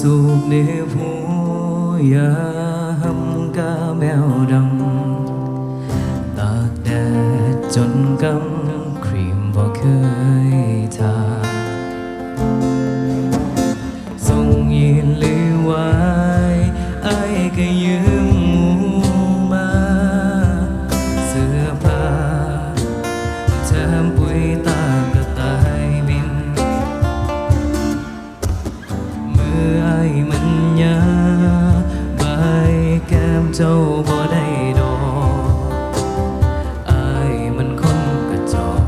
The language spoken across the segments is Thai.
สูบในผู้ยาหำกาแมวดำตากแดดจนกำครีมบ่เคยทา เจ้าบ่ได้ดอกไอ้มันคนกระจอก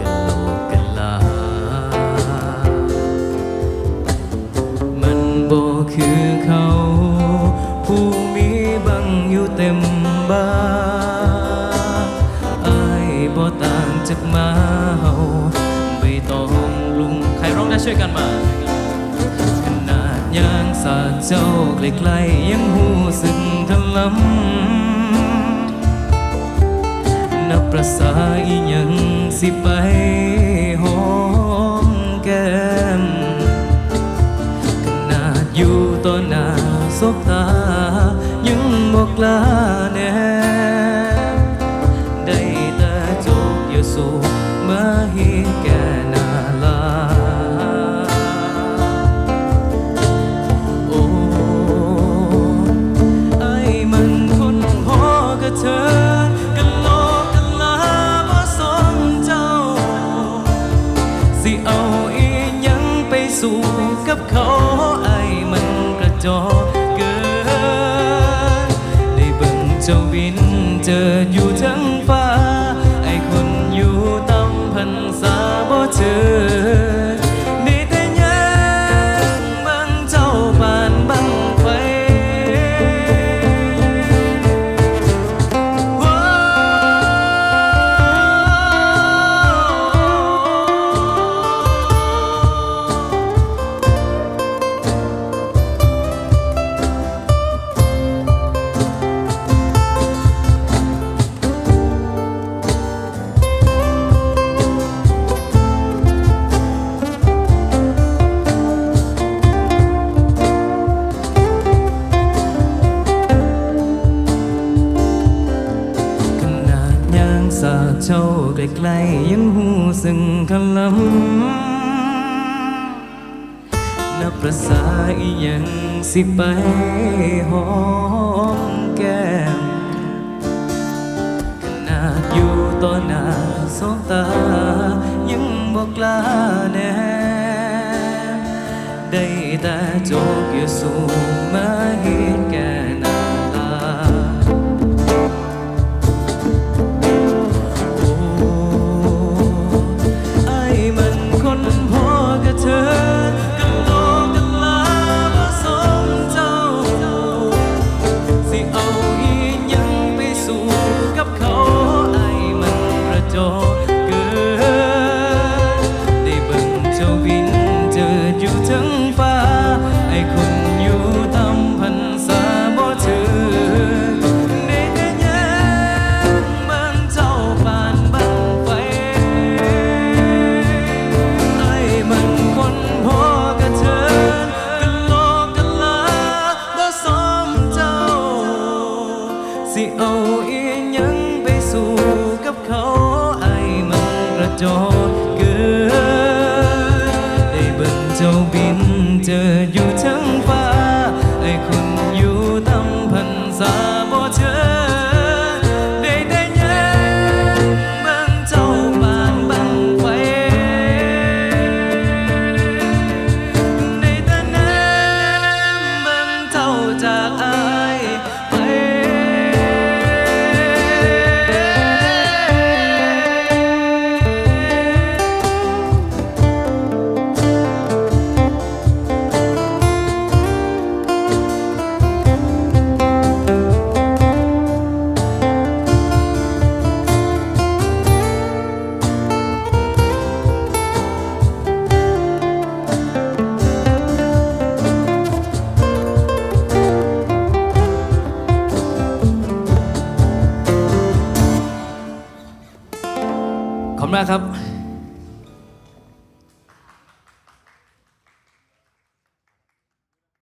กะโหลกกะลา มันบ่คือเขา ผู้มีบังอยู่เต็มบ้านไอ้บ่ต่างจากมาเฮาไม่ต้องลุง ใครร้องได้ช่วยกันมา สาดเจ้าใกลๆยังหูสึกทะลำนับประสาอีหยังสิไปหอมแก้มขนาดอยู่ต่อหน้าสบตา ยังบอกกล้าแน่ได้แต่จกอย่าสูบมาเห็ เอาอีหยังไปสู่กับเขาไอ้มันกระจอกเกินได้เบิ่งเจ้าบินเจออยู่ทั้งฟ้า ใกล้ๆยังหูซึ่งคลำนับประสาอียังสิไปหอมแก้มขนาดอยู่ต่อหน้าสองตา ยังบอกกล้าแน่ได้แต่โจกอยู่สูง กับ มั ขอบคุณมากครับ